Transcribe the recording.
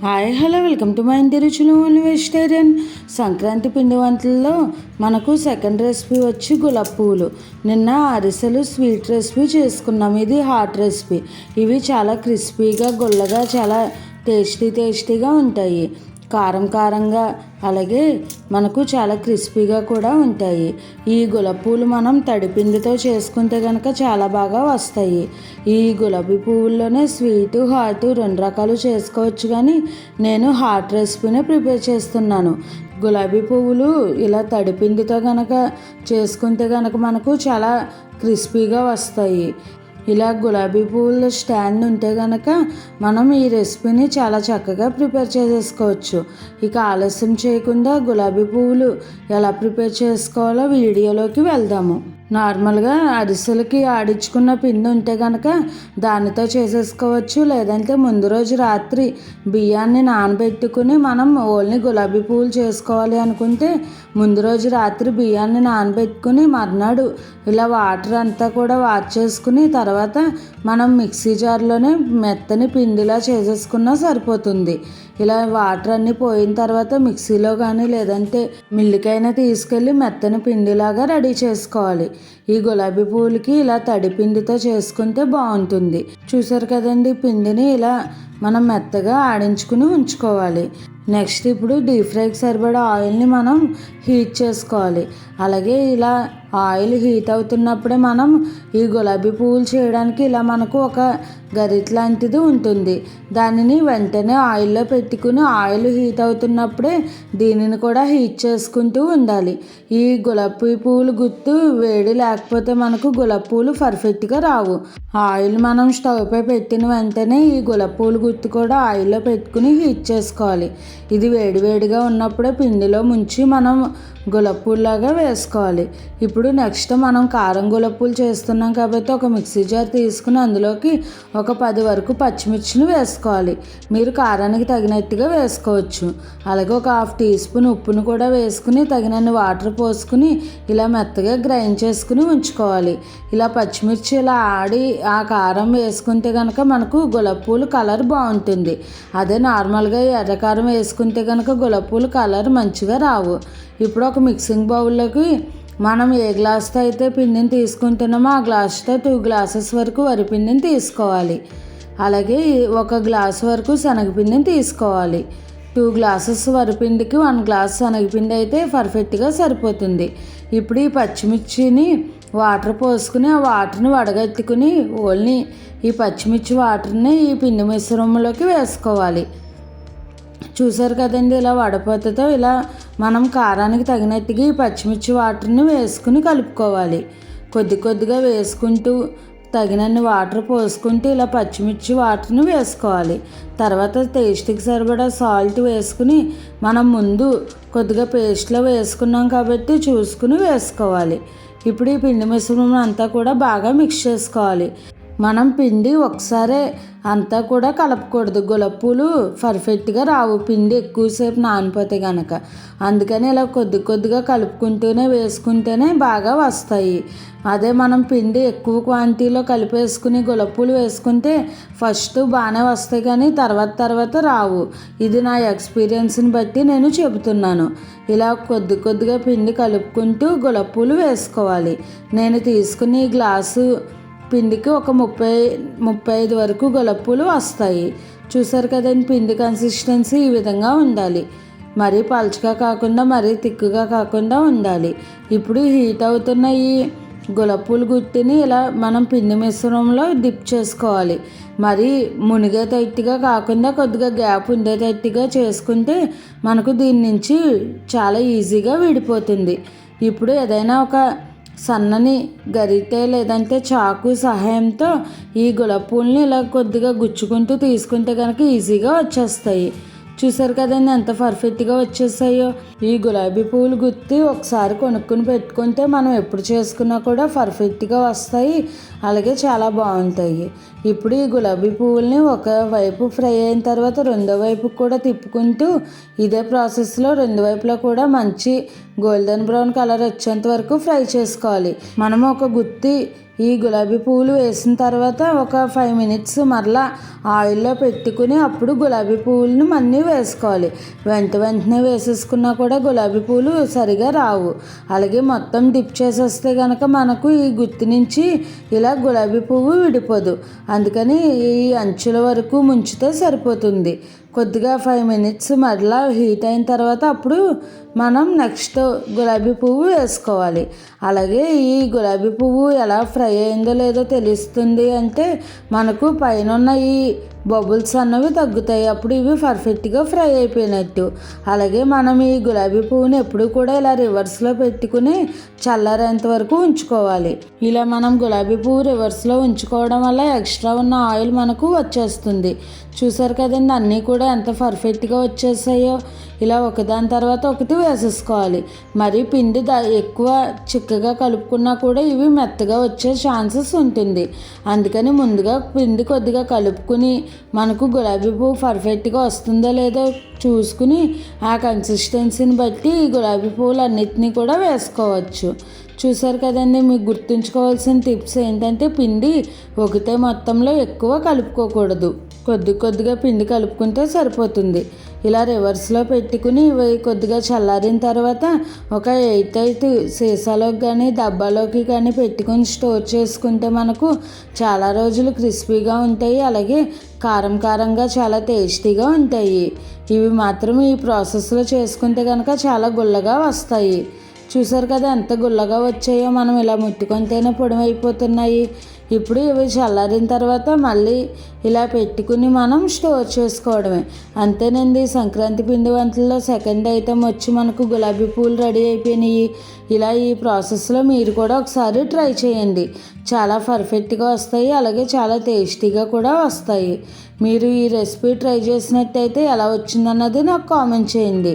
Hi hello welcome to my ఇంటి రుచులు only vegetarian. Sankranti పిండి వంటల్లో మనకు సెకండ్ రెసిపీ వచ్చి గులాబ్ పువ్వులు. నిన్న అరిసెలు స్వీట్ రెసిపీ చేసుకున్నాం. ఇది హాట్ రెసిపీ. ఇవి చాలా క్రిస్పీగా గుల్లగా చాలా టేస్టీ టేస్టీగా ఉంటాయి. కారం కారంగా అలాగే మనకు చాలా క్రిస్పీగా కూడా ఉంటాయి. ఈ గులాబీ మనం తడిపిండితో చేసుకుంటే కనుక చాలా బాగా వస్తాయి. ఈ గులాబీ పువ్వుల్లోనే స్వీటు హాట్ రెండు రకాలు చేసుకోవచ్చు కానీ నేను హాట్ రెసిపీనే ప్రిపేర్ చేస్తున్నాను. గులాబీ పువ్వులు ఇలా తడిపిండితో కనుక చేసుకుంటే కనుక మనకు చాలా క్రిస్పీగా వస్తాయి. ఇలా గులాబీ పువ్వుల స్టాండ్ ఉంటే కనుక మనం ఈ రెసిపీని చాలా చక్కగా ప్రిపేర్ చేసేసుకోవచ్చు. ఇక ఆలస్యం చేయకుండా గులాబీ పువ్వులు ఎలా ప్రిపేర్ చేసుకోవాలో వీడియోలోకి వెళ్దాము. నార్మల్గా అరిసెలకి ఆడించుకున్న పిండి ఉంటే కనుక దానితో చేసేసుకోవచ్చు. లేదంటే ముందు రోజు రాత్రి బియ్యాన్ని నానబెట్టుకుని మనం ఓన్లీ గులాబీ పువ్వులు చేసుకోవాలి అనుకుంటే ముందు రోజు రాత్రి బియ్యాన్ని నానబెట్టుకుని మర్నాడు ఇలా వాటర్ అంతా కూడా వాచ్ చేసుకుని తర్వాత మనం మిక్సీ జార్లోనే మెత్తని పిండిలా చేసేసుకున్నా సరిపోతుంది. ఇలా వాటర్ అన్నీ పోయిన తర్వాత మిక్సీలో కానీ లేదంటే మిల్లికైనా తీసుకెళ్ళి మెత్తని పిండిలాగా రెడీ చేసుకోవాలి. ఈ గులాబీ పువ్వులకి ఇలా తడి పిండితో చేసుకుంటే బాగుంటుంది. చూసారు కదండి పిండిని ఇలా మనం మెత్తగా ఆడించుకుని ఉంచుకోవాలి. నెక్స్ట్ ఇప్పుడు డీప్ ఫ్రైకి సరిపడా ఆయిల్ని మనం హీట్ చేసుకోవాలి. అలాగే ఇలా ఆయిల్ హీట్ అవుతున్నప్పుడే మనం ఈ గులాబీ పువ్వులు చేయడానికి ఇలా మనకు ఒక గరిట్ లాంటిది ఉంటుంది. దానిని వెంటనే ఆయిల్లో పెట్టుకుని ఆయిల్ హీట్ అవుతున్నప్పుడే దీనిని కూడా హీట్ చేసుకుంటూ ఉండాలి. ఈ గులాబీ పువ్వులు గుర్తు వేడి లేకపోతే మనకు గులాబీ పువ్వులు పర్ఫెక్ట్గా రావు. ఆయిల్ మనం స్టవ్ పై పెట్టిన వెంటనే ఈ గులాబీ పువ్వులు గుర్తు కూడా ఆయిల్లో పెట్టుకుని హీట్ చేసుకోవాలి. ఇది వేడివేడిగా ఉన్నప్పుడే పిండిలో ముంచి మనం గులప్పూలాగా వేసుకోవాలి. ఇప్పుడు ఇప్పుడు నెక్స్ట్ మనం కారం గులప్పులు చేస్తున్నాం కాబట్టి ఒక మిక్సీ జార్ తీసుకుని అందులోకి ఒక పది వరకు పచ్చిమిర్చిని వేసుకోవాలి. మీరు కారానికి తగినట్టుగా వేసుకోవచ్చు. అలాగే ఒక హాఫ్ టీ స్పూన్ ఉప్పును కూడా వేసుకుని తగినన్ని వాటర్ పోసుకుని ఇలా మెత్తగా గ్రైండ్ చేసుకుని ఉంచుకోవాలి. ఇలా పచ్చిమిర్చి ఇలా ఆడి ఆ కారం వేసుకుంటే కనుక మనకు గులప్పూలు కలర్ బాగుంటుంది. అదే నార్మల్గా ఎర్రకారం వేసుకుంటే కనుక గులప్పూలు కలర్ మంచిగా రావు. ఇప్పుడు ఒక మిక్సింగ్ బౌల్లోకి మనం ఏ గ్లాస్తో అయితే పిండిని తీసుకుంటున్నామో ఆ గ్లాస్తో టూ గ్లాసెస్ వరకు వరిపిండిని తీసుకోవాలి. అలాగే ఒక గ్లాస్ వరకు శనగపిండిని తీసుకోవాలి. టూ గ్లాసెస్ వరిపిండికి వన్ గ్లాస్ శనగపిండి అయితే పర్ఫెక్ట్గా సరిపోతుంది. ఇప్పుడు ఈ పచ్చిమిర్చిని వాటర్ పోసుకుని ఆ వాటర్ని వడగట్టుకుని ఓన్లీ ఈ పచ్చిమిర్చి వాటర్ని ఈ పిండి మిశ్రమంలోకి వేసుకోవాలి. చూసారు కదండి ఇలా వడపోతతో ఇలా మనం కారానికి తగినట్టుగా ఈ పచ్చిమిర్చి వాటర్ని వేసుకుని కలుపుకోవాలి. కొద్ది కొద్దిగా వేసుకుంటూ తగినన్ని వాటర్ పోసుకుంటూ ఇలా పచ్చిమిర్చి వాటర్ని వేసుకోవాలి. తర్వాత టేస్ట్కి సరిపడా సాల్ట్ వేసుకుని మనం ముందు కొద్దిగా పేస్ట్లో వేసుకున్నాం కాబట్టి చూసుకుని వేసుకోవాలి. ఇప్పుడు ఈ పిండి మిశ్రమం అంతా కూడా బాగా మిక్స్ చేసుకోవాలి. మనం పిండి ఒకసారే అంతా కూడా కలపకూడదు. గులపూలు పర్ఫెక్ట్గా రావు. పిండి ఎక్కువసేపు నానిపోతే కనుక అందుకని ఇలా కొద్ది కొద్దిగా కలుపుకుంటూనే వేసుకుంటేనే బాగా వస్తాయి. అదే మనం పిండి ఎక్కువ క్వాంటిటీలో కలిపేసుకుని గులపూలు వేసుకుంటే ఫస్ట్ బాగానే వస్తాయి కానీ తర్వాత తర్వాత రావు. ఇది నా ఎక్స్పీరియన్స్ని బట్టి నేను చెబుతున్నాను. ఇలా కొద్ది కొద్దిగా పిండి కలుపుకుంటూ గులపూలు వేసుకోవాలి. నేను తీసుకుని గ్లాసు పిండికి ఒక ముప్పై ముప్పై ఐదు వరకు గొలప్పులు వస్తాయి. చూసారు కదండి పిండి కన్సిస్టెన్సీ ఈ విధంగా ఉండాలి. మరీ పలుచగా కాకుండా మరీ తిక్కుగా కాకుండా ఉండాలి. ఇప్పుడు హీట్ అవుతున్న ఈ గులప్పులు గుట్టిని ఇలా మనం పిండి మిశ్రమంలో డిప్ చేసుకోవాలి. మరి మునిగేటట్టుగా కాకుండా కొద్దిగా గ్యాప్ ఉండేటట్టుగా చేసుకుంటే మనకు దీని నుంచి చాలా ఈజీగా విడిపోతుంది. ఇప్పుడు ఏదైనా ఒక సన్నని గరిటె లేదంటే చాకు సహాయంతో ఈ గులాబీ ఇలా కొద్దిగా గుచ్చుకుంటూ తీసుకుంటే కనుక ఈజీగా వచ్చేస్తాయి. చూసారు కదండి ఎంత పర్ఫెక్ట్గా వచ్చేసాయో. ఈ గులాబీ పువ్వులు గుత్తి ఒకసారి కొనుక్కుని పెట్టుకుంటే మనం ఎప్పుడు చేసుకున్నా కూడా పర్ఫెక్ట్గా వస్తాయి. అలాగే చాలా బాగుంటాయి. ఇప్పుడు ఈ గులాబీ పువ్వుల్ని ఒక వైపు ఫ్రై అయిన తర్వాత రెండో వైపు కూడా తిప్పుకుంటూ ఇదే ప్రాసెస్లో రెండు వైపులా కూడా మంచి గోల్డెన్ బ్రౌన్ కలర్ వచ్చేంత వరకు ఫ్రై చేసుకోవాలి. మనం ఒక గుత్తి ఈ గులాబీ పువ్వులు వేసిన తర్వాత ఒక ఫైవ్ మినిట్స్ మరలా ఆయిల్లో పెట్టుకుని అప్పుడు గులాబీ పువ్వులను మళ్ళీ వేసుకోవాలి. వెంట వెంటనే వేసేసుకున్నా కూడా గులాబీ పువ్వులు సరిగా రావు. అలాగే మొత్తం డిప్ చేసేస్తే కనుక మనకు ఈ గుత్తి నుంచి ఇలా గులాబీ పువ్వు విడిపోదు. అందుకని ఈ అంచుల వరకు ముంచితే సరిపోతుంది. కొద్దిగా ఫైవ్ మినిట్స్ మరలా హీట్ అయిన తర్వాత అప్పుడు మనం నెక్స్ట్ గులాబీ పువ్వు వేసుకోవాలి. అలాగే ఈ గులాబీ పువ్వు ఎలా ఫ్రై అయిందో లేదో తెలుస్తుంది అంటే మనకు పైన ఉన్న ఈ బబుల్స్ అన్నవి తగ్గుతాయి. అప్పుడు ఇవి పర్ఫెక్ట్గా ఫ్రై అయిపోయినట్టు. అలాగే మనం ఈ గులాబీ పువ్వుని ఎప్పుడు కూడా ఇలా రివర్స్లో పెట్టుకుని చల్లారేంత వరకు ఉంచుకోవాలి. ఇలా మనం గులాబీ పువ్వు రివర్స్లో ఉంచుకోవడం వల్ల ఎక్స్ట్రా ఉన్న ఆయిల్ మనకు వచ్చేస్తుంది. చూసారు కదండి అన్నీ కూడా ఎంత పర్ఫెక్ట్గా వచ్చేసాయో ఇలా ఒకదాని తర్వాత ఒకటి వేసేసుకోవాలి. మరి పిండి ద ఎక్కువ చిక్కగా కలుపుకున్నా కూడా ఇవి మెత్తగా వచ్చే ఛాన్సెస్ ఉంటుంది. అందుకని ముందుగా పిండి కొద్దిగా కలుపుకుని మనకు గులాబీ పువ్వు పర్ఫెక్ట్గా వస్తుందో లేదో చూసుకుని ఆ కన్సిస్టెన్సీని బట్టి ఈ గులాబీ పువ్వులు అన్నిటినీ కూడా వేసుకోవచ్చు. చూసారు కదండి మీకు గుర్తుంచుకోవాల్సిన టిప్స్ ఏంటంటే పిండి ఒకటే మొత్తంలో ఎక్కువ కలుపుకోకూడదు. కొద్ది కొద్దిగా పిండి కలుపుకుంటే సరిపోతుంది. ఇలా రివర్స్లో పెట్టుకుని ఇవి కొద్దిగా చల్లారిన తర్వాత ఒక ఎయిట్ ఎయిట్ సీసాలోకి కానీ డబ్బాలోకి కానీ పెట్టుకొని స్టోర్ చేసుకుంటే మనకు చాలా రోజులు క్రిస్పీగా ఉంటాయి. అలాగే కారం కారంగా చాలా టేస్టీగా ఉంటాయి. ఇవి మాత్రం ఈ ప్రాసెస్లో చేసుకుంటే కనుక చాలా గుల్లగా వస్తాయి. చూసారు కదా ఎంత గుల్లగా వచ్చాయో మనం ఇలా ముట్టుకొనితేనే పొడిమైపోతున్నాయి ఇప్పుడు ఇవి చల్లారిన తర్వాత మళ్ళీ ఇలా పెట్టుకుని మనం స్టోర్ చేసుకోవడమే. అంతేనండి సంక్రాంతి పిండి వంటల్లో సెకండ్ ఐటెం వచ్చి మనకు గులాబీ పూలు రెడీ అయిపోయినాయి. ఇలా ఈ ప్రాసెస్లో మీరు కూడా ఒకసారి ట్రై చేయండి. చాలా పర్ఫెక్ట్గా వస్తాయి అలాగే చాలా టేస్టీగా కూడా వస్తాయి. మీరు ఈ రెసిపీ ట్రై చేసినట్టయితే ఎలా వచ్చిందన్నది నాకు కామెంట్ చేయండి.